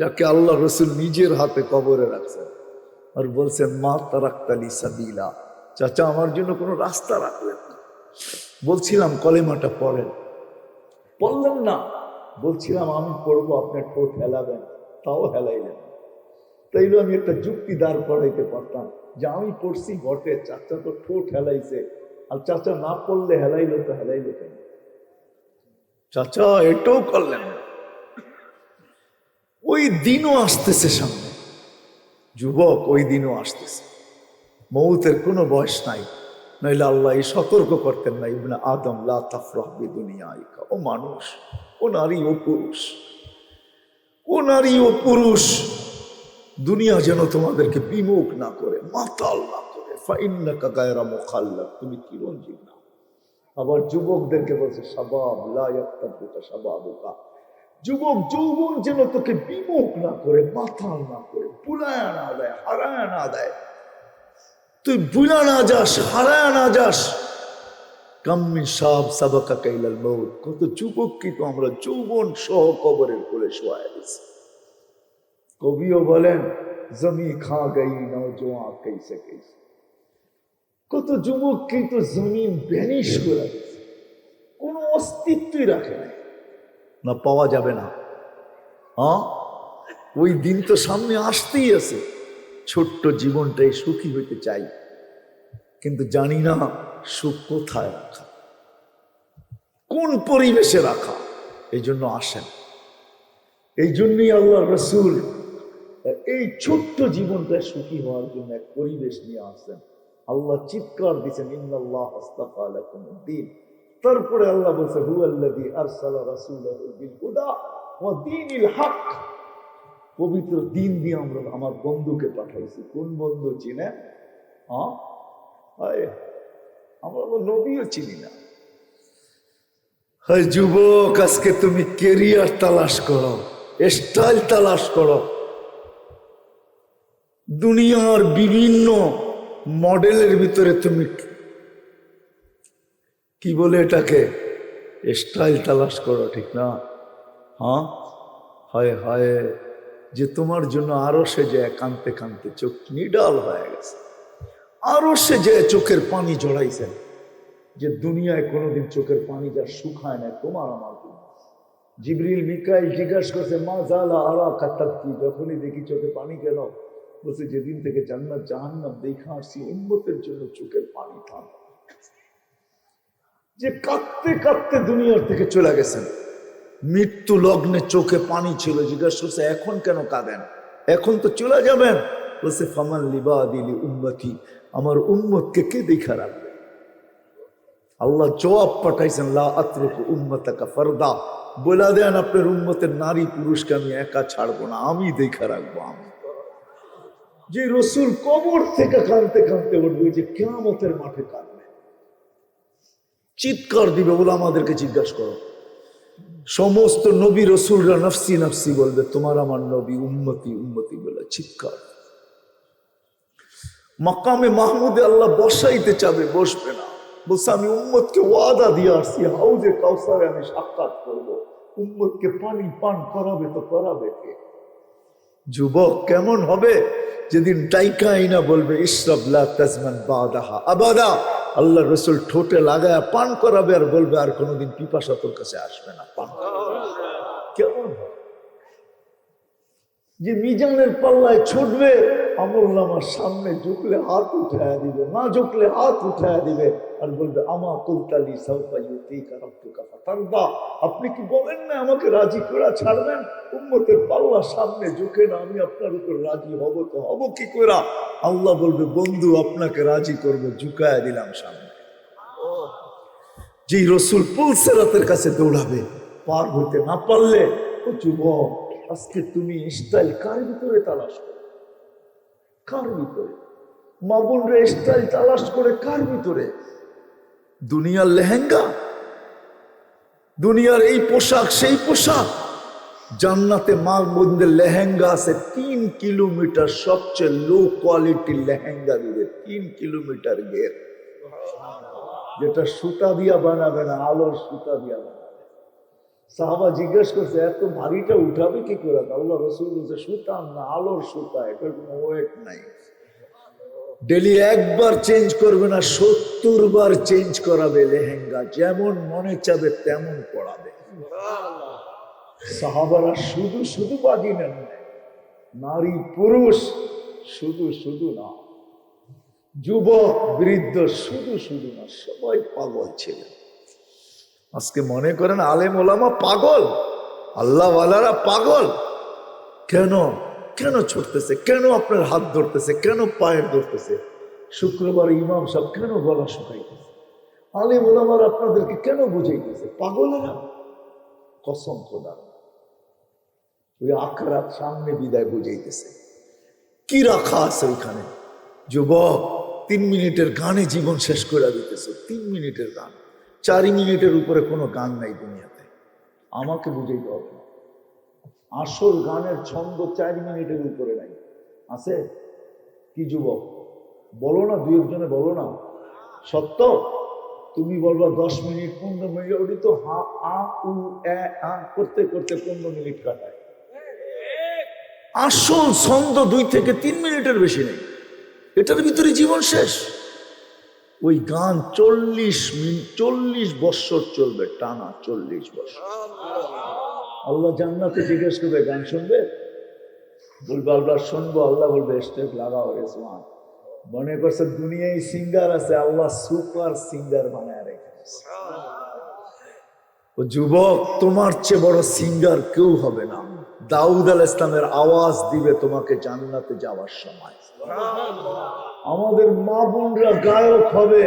যাকে আল্লাহ রসুল নিজের হাতে কবরে রাখছেন। আর বলছেন, মা তারাক্তালি সাবিলা। চাচা, আমার জন্য কোনো রাস্তা রাখলেন বলছিলাম, কলেমাটা পড়েন। বললেন না। বলছিলাম, আমি পড়ব আপনার ঠোঁট হেলাবেন। তাও হেলাইলেন। তাইলে আমি একটা যুক্তি দাঁড় করাইতে পারতাম যে আমি পড়ছি বটে, চাচা তো ঠোঁট হেলাইছে। আর চাচা না পড়লে হেলাইলো তো হেলাইলো কেন? চাচা, এটাও করলেন না। ওই দিনও আসতেছে সামনে। যুবক, ওই দিনও আসতেছে। মৌতের কোনো বয়স নাই। নইলে আল্লাহ এই সতর্ক করতেন না, ইবনে আদম, লা তাফরাহ বিদুনিয়াইকা। ও মানুষ, ও নারী ও পুরুষ। ও নারী ও পুরুষ, দুনিয়া যেন তোমাদেরকে বিমুখ না করে, মাতাল না করে। তুমি চিরঞ্জীব না? আবার যুবকদেরকে বলছে সাবাব লা ইয়াক্তাবুকা সাবাবুকা যুবক যৌবন যেন তোকে বিমুখ না করে মাথা না করে বুলায়া না দেয়, হারায় না দেয়। তুই বুলা না যাস, হারায় না যাস। কাম্মি সাব সাবাকা কাইলাল মৌত। কত যুবক আমরা যৌবন সহ কবরের শোয়া কবিও বলেন, জমি খা গাই নজোয়া কেসে কেসে কত যুবক কিন্তু জমিন ভ্যানিশ করে কোনো অস্তিত্বই রাখে নাই। না পাওয়া যাবে না। হ্যাঁ? ওই দিন তো সামনে আসতেই আছে। ছোট্ট জীবনটাই সুখী হইতে চাই। কিন্তু জানি না সুখ কোথায় রাখা। কোন পরিবেশে রাখা? এই জন্য আসেন। এই জন্যই আল্লাহ রসুল, এই ছোট্ট জীবনটা সুখী হওয়ার জন্য এক পরিবেশ নিয়ে আসেন আল্লাহ চিৎকার দিচ্ছেন, ইন্নাল্লাহ আস্তাফা লাকুম দিন তারপরে আল্লাহ বলছে হু হক। পবিত্র দিন দিয়ে আমরা আমার বন্ধুকে পাঠাইছি। কোন বন্ধু চিনে? আমরা তো নবীও চিনি না। হয় যুবক, আজকে তুমি কেরিয়ার তালাশ করো, স্টাইল তালাশ করো। দুনিয়ার বিভিন্ন মডেলের ভিতরে তুমি কি বলে এটাকে? স্টাইল তালাশ করো ঠিক না। হ্যাঁ? হয় হয়, যে তোমার জন্য আরও সে যে কানতে কানতে চোখ নিডাল হয়ে গেছে। আরও সে যে চোখের পানি জড়াইছেন যে দুনিয়ায় কোনোদিন চোখের পানি যা শুকায় না, তোমার আমার জিবরিল, মিকাইল জিজ্ঞাসা করছে, মা জালা আরা কাতাব কি? যখনই দেখি চোখে পানি কেন? বলছে, যেদিন থেকে জান্নাত জাহান্নাম দেখা আসছি উন্মতের জন্য চোখের পানি থাম যে কাঁদতে কাঁদতে দুনিয়ার থেকে চলে গেছেন। মৃত্যু লগ্নে চোখে পানি ছিল, জিজ্ঞাসা করছে, এখন কেন কাঁদেন? এখন তো চলে যাবেন? বলছে, ফামান লিবা দিলি উম্মতি, আমার উম্মতকে কে দেখা রাখবে? আল্লাহ জবাব পাঠাইছেন, লা আত্রক উম্মতাকা ফরদা। বলে দেন, আপনার উম্মতের নারী পুরুষকে আমি একা ছাড়বো না, আমি দেখা রাখব আমি। যে রসুল কবর থেকে কানতে কানতে উঠবে, যে কেমতের মাঠে কাঁদবে। চিৎকার দিবে বলে আমাদেরকে জিজ্ঞাসা করো। সমস্ত নবী রসুলরা নফসি নফসি বলবে, তোমার আমার নবী উন্মতি উন্মতি বলে চিৎকার। মাকামে মাহমুদে আল্লাহ বসাইতে চাবে, বসবে না। বলছে, আমি উম্মতকে ওয়াদা দিয়ে আসছি, হাউজে কাউসারে আমি সাক্ষাৎ করব। উম্মতকে পানি পান করাবে তো করাবে কে? যুবক কেমন হবে? যেদিন ডাইকা আইনা বলবে ইসরাব লা তাজমান বাদাহা আবাদা। আল্লাহ রসুল ঠোঁটে লাগায় পান করাবে আর বলবে, আর কোনোদিন পিপাসা তোর কাছে আসবে না। পান করাবে। কেমন হবে? যে মিজানের পাল্লায় ছুটবে, আমল নামার সামনে ঝুঁকলে হাত উঠায় দিবে, না ঝুঁকলে হাত উঠায় দিবে। আর বলবে, আমা কুলতালি সাউফা আপনি কি বলেন না আমাকে রাজি করে ছাড়বেন? উম্মতের পাল্লার সামনে ঝুঁকে না, আমি আপনার উপর রাজি হব তো হব কি করে আল্লাহ বলবে, বন্ধু, আপনাকে রাজি করব, ঝুঁকায় দিলাম সামনে। যেই রসুল পুলসেরাতের কাছে দৌড়াবে, পার হইতে না পারলে, ও যুবক আজকে তুমি স্টাইল কার ভিতরে তালাশ করো? কার ভিতরে? মা বোনরা স্টাইল তালাশ করে কার ভিতরে? দুনিয়ার লেহেঙ্গা? দুনিয়ার এই পোশাক, সেই পোশাক? জান্নাতে মা বোনদের লেহেঙ্গা আছে তিন কিলোমিটার সবচেয়ে লো কোয়ালিটির লেহেঙ্গা দিবে তিন কিলোমিটার গের যেটা সুতা দিয়া বানাবে না, আলোর সুতা দিয়া বানাবে। সাহাবা জিজ্ঞেস করছে, এত ভারীটা উঠাবে কি করে? আল্লাহ রসুল বলছে সুতাম না, আলোর সুতা, এটার কোনো ওয়েট নাই। ডেলি একবার চেঞ্জ করবে না, সত্তর বার চেঞ্জ করাবে লেহেঙ্গা, যেমন মনে চাবে তেমন পড়াবে সাহাবারা শুধু শুধু বাজি নেন নারী পুরুষ শুধু শুধু না, যুবক, বৃদ্ধ শুধু শুধু না, সবাই পাগল ছিলেন। আজকে মনে করেন আলেম ওলামা পাগল। আল্লাহওয়ালারা পাগল। কেন? কেন ছুটতেছে? কেন আপনার হাত ধরতেছে? কেন পায়ের ধরতেছে? শুক্রবার ইমাম সব কেন গলা শুকাইতেছে? আলেম ওলামার আপনাদেরকে কেন বুঝাইতেছে? পাগলেরা। কসম খোদা। ওই আখরাত সামনে বিদায় বুঝাইতেছে। কি রাখা আছে ওইখানে? যুবক, তিন মিনিটের গানে জীবন শেষ করে দিতেছে। তিন মিনিটের গান। চার মিনিটের উপরে কোনো গান নাই দুনিয়াতে। আমাকে বুঝাইতে হবে। আসল গানের ছন্দ চার মিনিটের উপরে নাই। আছে? কি যুবক? বলো না দু একজনে বলো না। সত্য? তুমি বলবা দশ মিনিট, পনেরো মিনিট, ওটি তো হা, আ, উ, এ, আ করতে করতে পনেরো মিনিট কাটায়। আসল ছন্দ দুই থেকে তিন মিনিটের বেশি নেই। এটার ভিতরে জীবন শেষ। ওই গান চল্লিশ মিনিট চল্লিশ বৎসর চলবে টানা চল্লিশ বৎসর। আল্লাহ জান্নাতে জিজ্ঞেস করবে গান শুনবে? বলবে আল্লাহ শুনব আল্লাহ বলবে স্টেপ লাগাও রেসমান মনে করছে দুনিয়ায় সিঙ্গার আছে আল্লাহ সুপার সিঙ্গার বানায় রেখেছে। ও যুবক তোমার চেয়ে বড় সিঙ্গার কেউ হবে না। দাউদ আল ইসলামের আওয়াজ দিবে তোমাকে জান্নাতে যাওয়ার সময়। আমাদের মা বোনরা গায়ক হবে।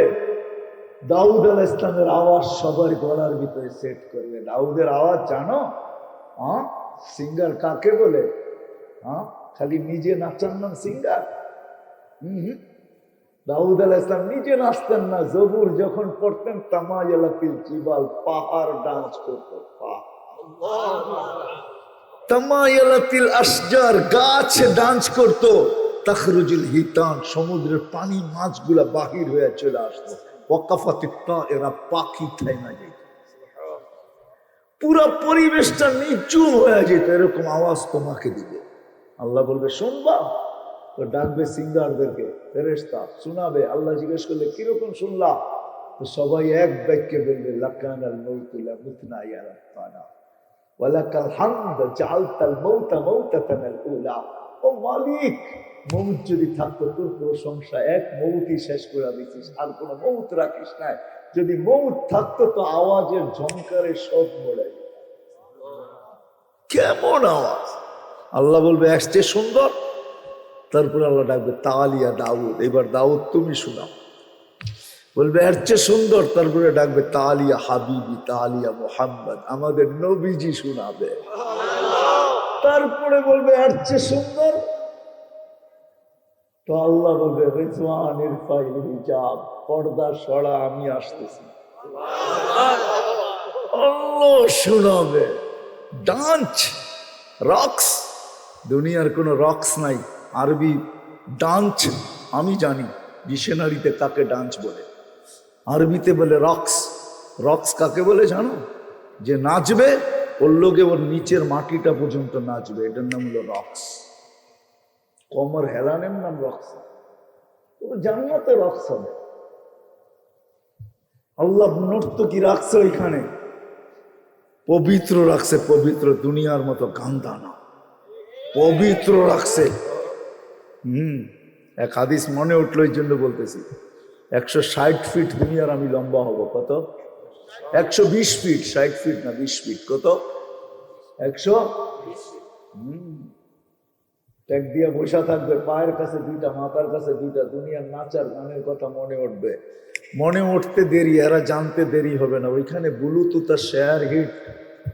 দাউদ আল ইসলামের আওয়াজ সবার গলার ভিতরে সেট করবে। দাউদের আওয়াজ জানো? হ্যাঁ? সিঙ্গার কাকে বলে? হ্যাঁ? খালি নিজে নাচান না সিঙ্গার হম। দাউদ আল ইসলাম নিজে নাচতেন না। জবুর যখন পড়তেন, তামায়ালাতিল জিবাল পাহাড় ডান্স করতো। পাহাড়। তামায়ালাতিল আসজার গাছ ডান্স করতো। তখরুজুল হিতান, সমুদ্রের পানি মাছগুলা বাহির হয়ে চলে আসতো। ওয়াকাফাতি এরা পাখি থাইমা যেত। পুরা পরিবেশটা নিচুম হয়ে যেত, এরকম আওয়াজ তোমাকে দিবে। আল্লাহ বলবে, শুনবা? তো ডাকবে সিঙ্গারদেরকে ফেরেস্তা শোনাবে? আল্লাহ জিজ্ঞেস করলে, কীরকম শুনলা? তো সবাই এক বাক্যে বলবে লাকান আল মুতনা ইয়ারা ওয়ালাকাল হামদ জালতাল মৌতা মৌতাতানাল উলা ও মালিক মৌত যদি থাকতো, তোর প্রশংসা এক মৌতই শেষ করে দিছিস, আর কোনো মৌত রাখিস না যদি মৌত থাকতো, তো আওয়াজের ঝংকারে সব মরে কেমন আওয়াজ? আল্লাহ বলবে আসছে সুন্দর। তারপরে আল্লাহ ডাকবে তালিয়া দাউদ। এবার দাউদ তুমি শোনাও। বলবে, এর চেয়ে সুন্দর। তারপরে ডাকবে, তালিয়া হাবিবি, তালিয়া মোহাম্মদ। আমাদের নবীজি শোনাবে। তারপরে বলবে, এর চেয়ে সুন্দর? তো আল্লাহ বলবে, রেজওয়ান ইরফাইল হিজাব, পর্দা সরা, আমি আসতেছি। আল্লাহ শোনাবে। ডান্স, রক্স, দুনিয়ার কোনো রক্স নাই। আরবি, ডান্স, আমি জানি। ডিকশনারিতে তাকে ডান্স বলে? আরবিতে বলে রক্স। রক্স কাকে বলে জানো? যে নাচবে, ওর লোকে ওর নিচের মাটিটা পর্যন্ত নাচবে। এটার নাম হলো রক্স। কমর হেলানের নাম রক্স। জান্নাতে রক্স হবে। আল্লাহ নর্তকী রাখছে ওইখানে? পবিত্র রাখছে, পবিত্র দুনিয়ার মতো গান্দা না। পবিত্র রাখছে। হুম, এক হাদিস মনে উঠল এই জন্য বলতেছি। একশো ষাট ফিট দুনিয়ার আমি লম্বা হব, কত? একশো বিশ ফিট, ষাট ফিট না বিশ ফিট, কত? একশো? ট্যাগ দিয়ে বসা থাকবে, পায়ের কাছে দুইটা, মাথার কাছে দুইটা, দুনিয়ার নাচার গানের কথা মনে উঠবে। মনে উঠতে দেরি, এরা জানতে দেরি হবে না। ওইখানে ব্লুটুথ আর শেয়ার হিট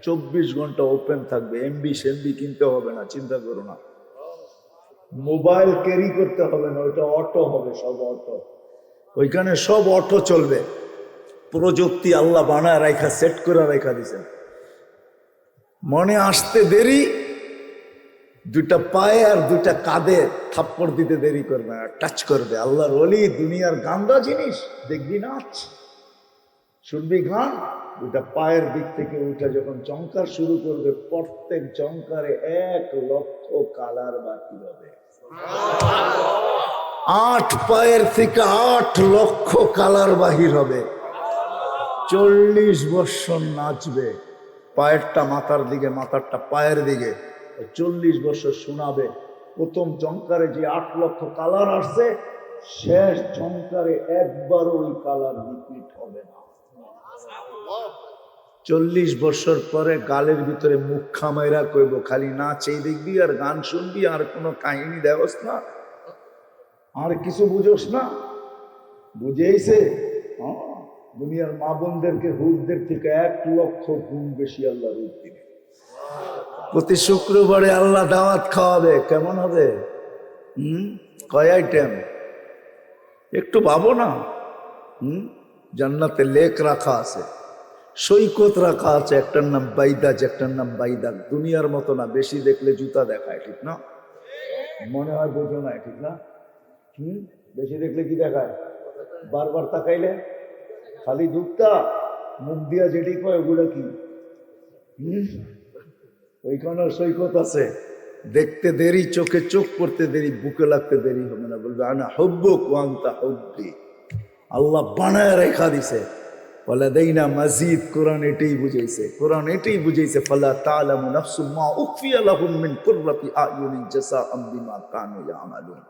চব্বিশ ঘণ্টা ওপেন থাকবে। এমবি সেমবি কিনতে হবে না, চিন্তা করো না। মোবাইল ক্যারি করতে হবে না, ওইটা অটো হবে, সব অটো ওইখানে সব অটো চলবে। প্রযুক্তি আল্লাহ বানায় রেখা সেট করে রেখা দিছেন মনে আসতে দেরি দুটা পায়ে আর দুটা কাঁধে থাপ্পড় দিতে দেরি করবে না টাচ করবে। আল্লাহর অলি দুনিয়ার গান্দা জিনিস, দেখবি নাচ শুনবি গান ওটা পায়ের দিক থেকে ওইটা যখন চমকার শুরু করবে, প্রত্যেক চমকারে এক লক্ষ কালার বাকি হবে। আট পায়ের থেকে আট লক্ষ কালার বাহির হবে। চল্লিশ বৎসর নাচবে। পায়েরটা মাথার দিকে, মাথারটা পায়ের দিকে। চল্লিশ বছর শোনাবে। প্রথম চমকারে যে আট লক্ষ কালার আসছে, শেষ চমকারে একবারও ওই কালার রিপিট হবে না। চল্লিশ বছর পরে গালের ভিতরে মুখ খামাইরা কইব, খালি নাচেই দেখবি আর গান শুনবি, আর কোনো কাহিনী দেওস না। আর কিছু বুঝোস না। বুঝেইছে? হ্যাঁ, দুনিয়ার মা বোনদেরকে হুরদের থেকে এক লক্ষ গুণ বেশি আল্লাহ রূপ দিবে। প্রতি শুক্রবারে আল্লাহ দাওয়াত খাওয়াবে কেমন হবে? হুম? কয় আইটেম? একটু ভাবো না? হুম? জান্নাতে লেক রাখা আছে সৈকত রাখা আছে একটার নাম বাইদাজ একটার নাম বাইদাক দুনিয়ার মতো না বেশি দেখলে জুতা দেখায় ঠিক না? মনে হয় বোঝো না ঠিক না? হুম? বেশি দেখলে কি দেখায়? বারবার তাকাইলে? খালি দুধটা, মুখ দিয়া যেটি কয়, ওগুলো কি? হুম? ওইখানে সৈকত আছে। দেখতে দেরি, চোখে চোখ পড়তে দেরি, বুকে লাগতে দেরি হবে না। বলবে, আনা হব্ব কোয়ান্তা হব্বি। আল্লাহ বানায় রেখা দিছে। বলে দেই না মসজিদ কোরআন এটাই বুঝাইছে। কোরআন এটাই বুঝাইছে, ফালা তালামু নাফসু মা উখফিয়া লাহুম মিন কুররাতি আয়ুনিন জাযাআম বিমা কানু ইয়ামালুন।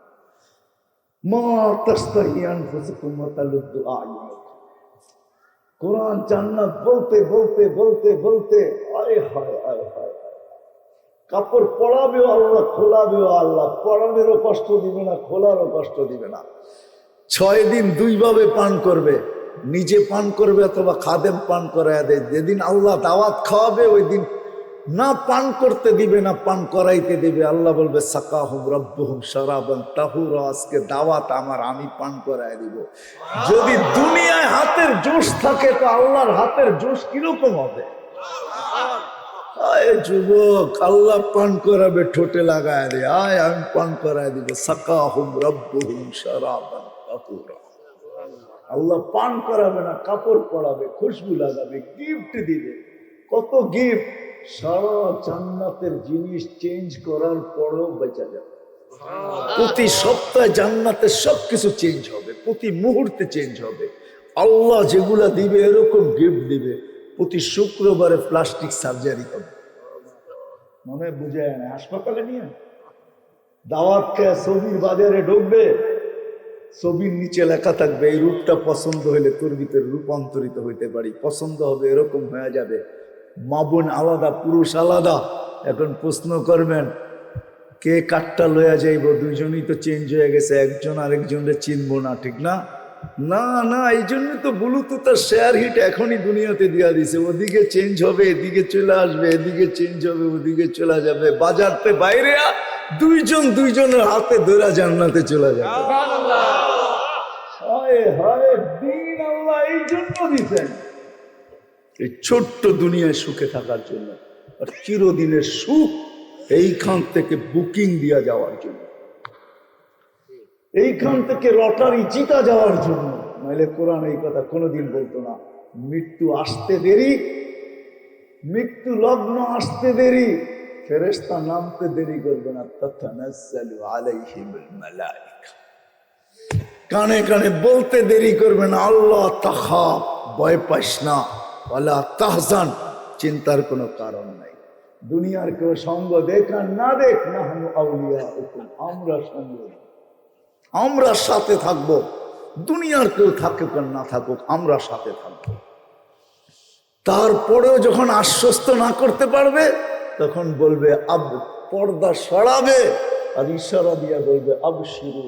কোরআন জান্নাত বলতে বলতে বলতে বলতে আয় হায় আয় হায় কাপড় পড়াবেও আল্লাহ, খোলাবেও আল্লাহ। পড়ানোরও কষ্ট দিবে না, খোলারও কষ্ট দিবে না। ছয় দিন দুইভাবে পান করবে। নিজে পান করবে অথবা খাদেম পান করায় দেয়। যেদিন আল্লাহ দাওয়াত খাওয়াবে, ওই দিন না পান করতে দিবে, না পান করাইতে দিবে। আল্লাহ বলবে সাকা হুম রব্বহুম শরাবন তাহুর, আজকে দাওয়াত আমার, আমি পান করায় দিব। যদি দুনিয়ায় হাতের জোশ থাকে, তো আল্লাহর হাতের জোশ কীরকম হবে? যুবক, আল্লাহ পান করাবে, ঠোঁটে লাগায় দে। আয়, আমি পান করায় দিব। সাকা হুম রব্বহুম শরাবন তাহুরা। আল্লাহ পান করাবে না, কাপড় পরাবে, খুশবু লাগাবে, গিফট দিবে। কত গিফট? সারা জান্নাতের জিনিস চেঞ্জ করার পরেও বেঁচে যাবে। প্রতি সপ্তাহে জান্নাতের সবকিছু চেঞ্জ হবে প্রতি মুহূর্তে চেঞ্জ হবে। আল্লাহ যেগুলা দিবে এরকম গিফট দিবে প্রতি শুক্রবারে প্লাস্টিক সার্জারি হবে মনে হয় বুঝে না হাসপাতালে নিয়ে দাওয়াত খেয়ে ছবির বাজারে ঢুকবে ছবির নিচে লেখা থাকবে এই রূপটা পছন্দ হলে তোর ভিতরে রূপান্তরিত হইতে পারি পছন্দ হবে এরকম হয়ে যাবে। মা বোন আলাদা পুরুষ আলাদা। এখন প্রশ্ন করবেন কে কাঠটা লইয়া যাইব? দুইজনই তো চেঞ্জ হয়ে গেছে একজন আরেকজনরে চিনবো না ঠিক না? না না এই জন্য তো ব্লুটুথ আর শেয়ার হিট এখনই দুনিয়াতে দিয়া দিছে। ওদিকে চেঞ্জ হবে এদিকে চলে আসবে এদিকে চেঞ্জ হবে ওদিকে চলে যাবে। বাজারতে বাইরে দুইজন দুইজনের হাতে ধরা জান্নাতে চলে যাবে। হায় হায় দিন আল্লাহ এই জন্য দিতেন এই ছোট্ট দুনিয়ায় সুখে থাকার জন্য, আর চিরদিনের সুখ এইখান থেকে বুকিং দিয়া যাওয়ার জন্য। এইখান থেকে লটারি জিতা যাওয়ার জন্য। নাহলে কোরআন এই কথা কোনোদিন বলতো না, মৃত্যু আসতে দেরি, মৃত্যু লগ্ন আসতে দেরি ফেরেস্তা নামতে দেরি করবে না। কানে কানে বলতে দেরি করবে না, আল্লাহ তাহা ভয় পাইস না। চিন্তার কোনো কারণ নাই। দুনিয়ার কেউ সঙ্গ দেখ আর না দেখ না আউলিয়া আমরা সঙ্গ আমরা সাথে থাকব, দুনিয়ার কেউ থাকুক আর না থাকুক, আমরা সাথে থাকব। তারপরেও যখন আশ্বস্ত না করতে পারবে, তখন বলবে, আব, পর্দা সরাবে। আর ইশারা দিয়া বলবে আব শুরু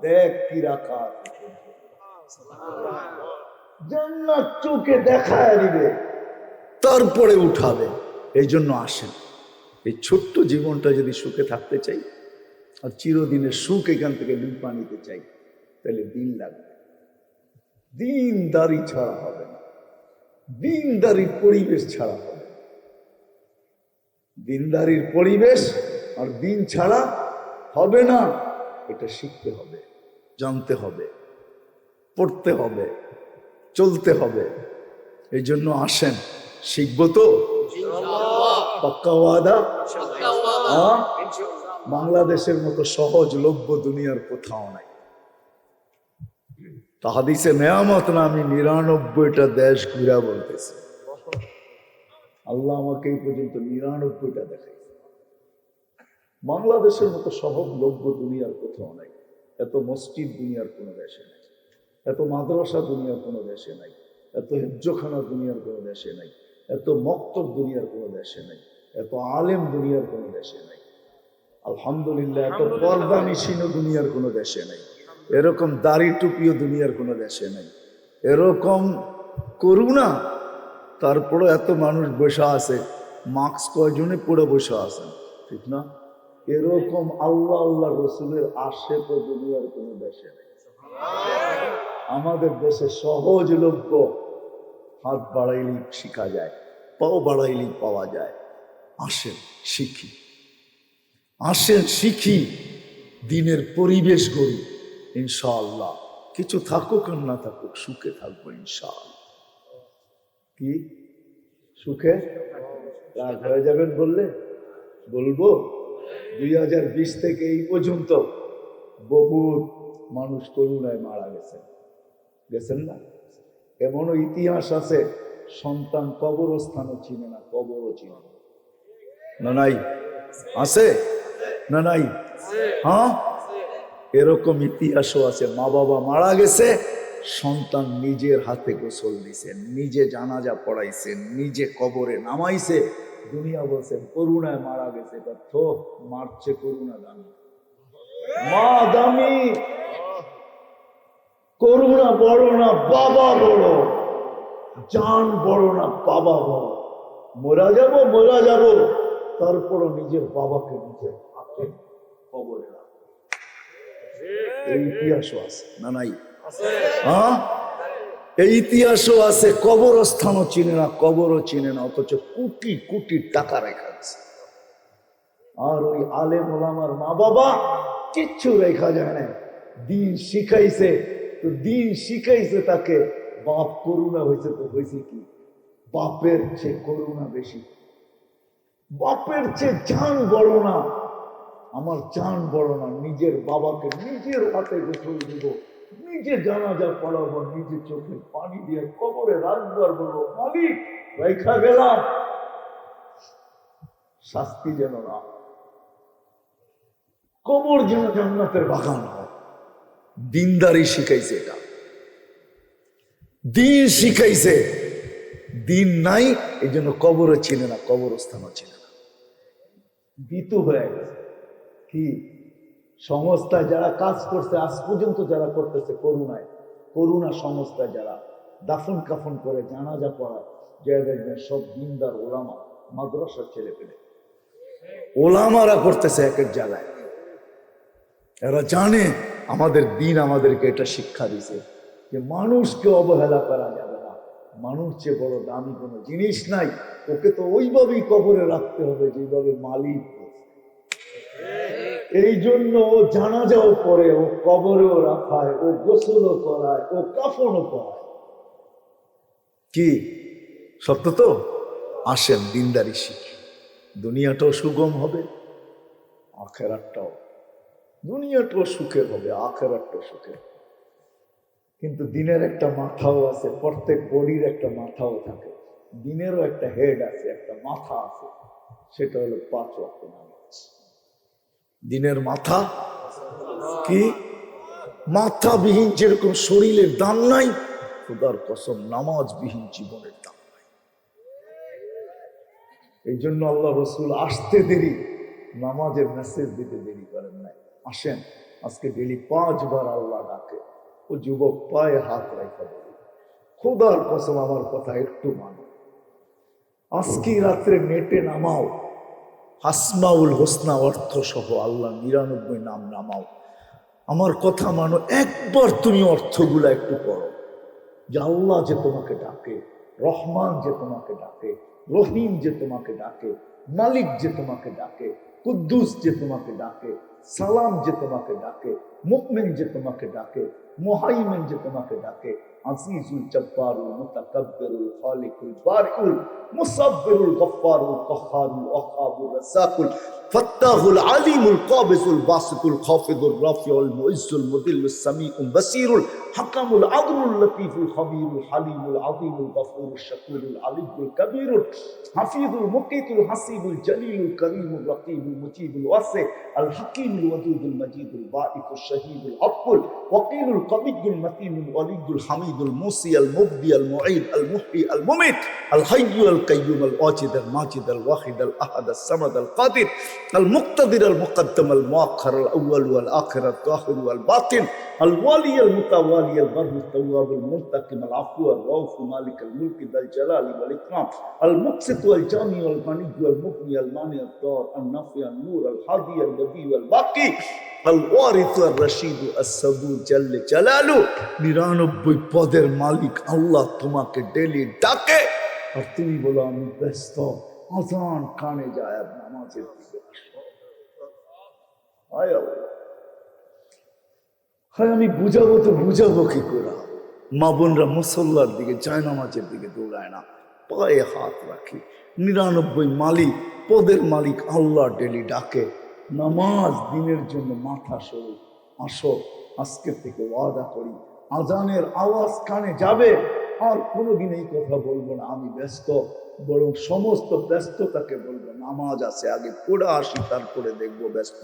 দেখ কি রাখা জান্নাত চোখে দেখায় দিবে, তারপরে উঠাবে। এই জন্য আসেন। এই ছোট্ট জীবনটা যদি সুখে থাকতে চাই, আর চিরদিনের সুখ এখান থেকে লুপা নিতে চাই, তাহলে দিন লাগবে। দিনদারি ছাড়া হবে না। দিনদারির পরিবেশ ছাড়া হবে। দিনদারির পরিবেশ আর দিন ছাড়া হবে না। এটা শিখতে হবে, জানতে হবে, পড়তে হবে। চলতে হবে। এই জন্য আসেন। শিখব তো? পাক্কা ওয়াদা? বাংলাদেশের মতো সহজ লভ্য দুনিয়ার কোথাও নাই। তাহাদিসে নেয়ামত না আমি নিরানব্বইটা দেশ ঘুরা বলতেছি। আল্লাহ আমাকে এই পর্যন্ত নিরানব্বইটা দেখাইছে। বাংলাদেশের মতো সহজ লভ্য দুনিয়ার কোথাও নাই। এত মসজিদ দুনিয়ার কোনো দেশে নাই। এত মাদ্রাসা দুনিয়ার কোনো দেশে নাই এত হেজ্জখানা দুনিয়ার কোনো দেশে নাই এত মক্তব দুনিয়ার কোনো দেশে নাই এত আলেম দুনিয়ার কোনো দেশে নাই। আলহামদুলিল্লাহ এত পর্দা নিশিন দুনিয়ার কোনো দেশে নাই এরকম দাড়ি টুপিও দুনিয়ার কোনো দেশে নাই এরকম করুণা তারপরে এত মানুষ বসে আছে মাস্ক কয়জনে পড়ে বসে আছেন ঠিক না? এরকম আল্লাহ আল্লাহ রসুলের আশে তো দুনিয়ার কোনো দেশে নেই। আমাদের দেশে সহজলভ্য হাত বাড়াইলেই শিখা যায়, পাও বাড়াইলেই পাওয়া যায়। আসেন শিখি। আসেন শিখি, দিনের পরিবেশ গড়ি, ইনশাআল্লাহ। কিছু থাকুক আর না থাকুক, সুখে থাকব ইনশাআল্লাহ। কি? সুখে? রাগ হয়ে যাবেন বললে? বলব? দুই হাজার বিশ থেকে এই পর্যন্ত বহুত মানুষ করুণায় মারা গেছেন। গেছেন না? এমনও ইতিহাস আছে, সন্তান কবরস্থানও চিনে না, কবরও চিনে না। নাই? আছে? না নাই? হ্যাঁ? এরকম ইতিহাসও আছে মা বাবা মারা গেছে, সন্তান নিজের হাতে গোসল দিছে, নিজে জানাজা পড়াইছে, নিজে কবরে নামাইছে। দুনিয়া বলছে করুণায় মারা গেছে। মারছে করুণা দামি মা দামি করুণা বড় না বাবা বড়। জান বড় না বাবা বড়। মোরা যাব মোরা যাব তারপরও নিজের বাবাকে নিজের হাতে এই ইতিহাসও আছে না নাই? হ্যাঁ? এই ইতিহাসও আছে কবরস্থানও চিনে না কবরও চিনে না অথচ কোটি কোটি টাকা রেখা আছে আর ওই আলেম ওলামার মা বাবা কিচ্ছু রেখা যায় না দিন শিখাইছে তো দিন শিখাইছে তাকে, বাপ করুণা হয়েছে তো হয়েছে কি? বাপের চেয়ে করুণা বেশি। বাপের চেয়ে জান বড় না। আমার জান বড় না, নিজের বাবাকে নিজের হাতে গোসল দিব, নিজে জানাজা পড়াবো, নিজে চোখে পানি দিয়ে কবরে রাখবার বলব, মালিক রেখা গেলাম। শাস্তি যেন না কবর যেন জান্নাতের বাগান হয়। দিনদারি শিখাইছে এটা। দিন শিখাইছে, দিন নাই এই জন্য কবরও চিনে না, কবরস্থানও চিনে না। ভীতু হয়ে গেছে। কি? সংস্থায় যারা কাজ করছে, আজ পর্যন্ত যারা করতেছে করুণায়, করুণা সংস্থায় যারা দাফন কাফন করে, জানাজা পড়ায় যে দেখবেন সব দিনদার ওলামা, মাদ্রাসার ছেলে পেলে। ওলামারা করতেছে এক এক জায়গায় এরা জানে আমাদের দিন আমাদেরকে এটা শিক্ষা দিছে যে মানুষকে অবহেলা করা যাবে না। মানুষ যে বড় দামি কোনো জিনিস নাই, ওকে তো ওইভাবেই কবরে রাখতে হবে যেভাবে মালিক এই জন্য ও জানাজাও পড়ে ও কবরেও রাখায়, ও গোসলও করায়, ও কাফনও করায়। কি? সত্য তো? আসেন দিনদারি শিখি দুনিয়াটাও সুগম হবে আখেরাটাও দুনিয়াটাও সুখের হবে আখেরাটাও সুখের হবে। কিন্তু দিনের একটা মাথাও আছে, প্রত্যেক বডির একটা মাথাও থাকে। দিনেরও একটা হেড আছে, একটা মাথা আছে, সেটা হলো পাঁচ ওয়াক্ত নামাজ। দিনের মাথা কি? মাথাবিহীন যেরকম শরীরের দাম নাই, খোদার কসম নামাজবিহীন জীবনের দাম নাই। এই জন্য আল্লাহ রসুল আসতে দেরি, নামাজের মেসেজ দিতে দেরি করেন নাই। আসেন। আজকে ডেলি পাঁচবার আল্লাহ ডাকে। ও যুবক পায়ে হাত রেখে বলি, খোদার কসম আমার কথা একটু মানো। আজকে রাত্রে নেটে নামাও। হাসমাউল হোসনা অর্থ সহ আল্লাহ নিরানব্বই নাম নামাও। আমার কথা মানো, একবার তুমি অর্থগুলা একটু পড়ো। যে আল্লাহ যে তোমাকে ডাকে, রহমান যে তোমাকে ডাকে, রহিম যে তোমাকে ডাকে, মালিক যে তোমাকে ডাকে, কুদ্দুস যে তোমাকে ডাকে সালাম যে তোমাকে ডাকে মুকমিন যে তোমাকে ডাকে মুহাইমিন যে তোমাকে ডাকে আজিজুল জব্বারুল মুতাকাব্বিরুল খালিকুল বারিউল মুসাব্বিরুল গফফারুল কহ্হারুল ওয়াহাবুর রাসাকুল ফাত্তাহুল আলিমুল কাবিজুল বাসিতুল খাফিদুল রাফিউল মুইজ্জুল মুদিল্লুস সামিউল বাসিরুল হাকামুল আদলুল লতীফুল খবীরুল হালিমুল আযীমুল গফুরুল শাকুরুল আলিমুল কবীরুল হাফিজুল মুকিতুল হাসিবুল জলিলুল করিমুল রকিবুল মুজিবুল ওয়াসি আল হাকিমুল الودود المجيد البائس الشهيد العفو وقيل القوي المتين الولي الحميد الموصي المبدي المعيد المحيي المميت الحي القيوم الواجد الماجد الواحد الأحد الصمد القادر المقتدر المقدم المؤخر الأول والآخر الظاهر والباطن الوالي المتوالي البر التواب المنتقم العفو الرؤوف مالك الملك ذا الجلال والإكرام المقسط والجامع والغني والمغني المانع الدار النافع النور الحادي البديع والباقي নিরানব্বই পদের মালিক আল্লাহ তোমাকে ডেলি ডাকে। আর তুমি বলো, আমি ব্যস্ত কানে যায় নামাজের দিকে আমি বুঝাবো তো বুঝাবো কি করে? মা বোনরা মুসল্লার দিকে জায়নামাজের দিকে দৌড়ায় না। পায়ে হাত রাখি। নিরানব্বই মালিক, পদের মালিক আল্লাহ ডেলি ডাকে। নামাজ দিনের জন্য মাথা সরু আসো আজকে থেকে ওয়াদা করি। আজানের আওয়াজ কানে যাবে, আর কোনোদিন এই কথা বলব না, আমি ব্যস্ত। বরং সমস্ত ব্যস্ততাকে বলব, নামাজ আছে, আগে পড়ে আসি, তারপরে দেখব ব্যস্ত।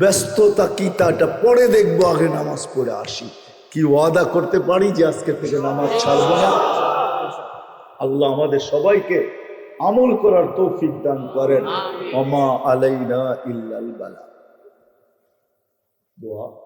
ব্যস্ততা কি তাটা পরে দেখব, আগে নামাজ পড়ে আসি। কি ওয়াদা করতে পারি যে আজকে থেকে নামাজ ছাড়বো না? আল্লাহ আমাদের সবাইকে আমল করার তৌফিক দান করেন। অমা আলাইনা ইল্লাল বালা। দোয়া।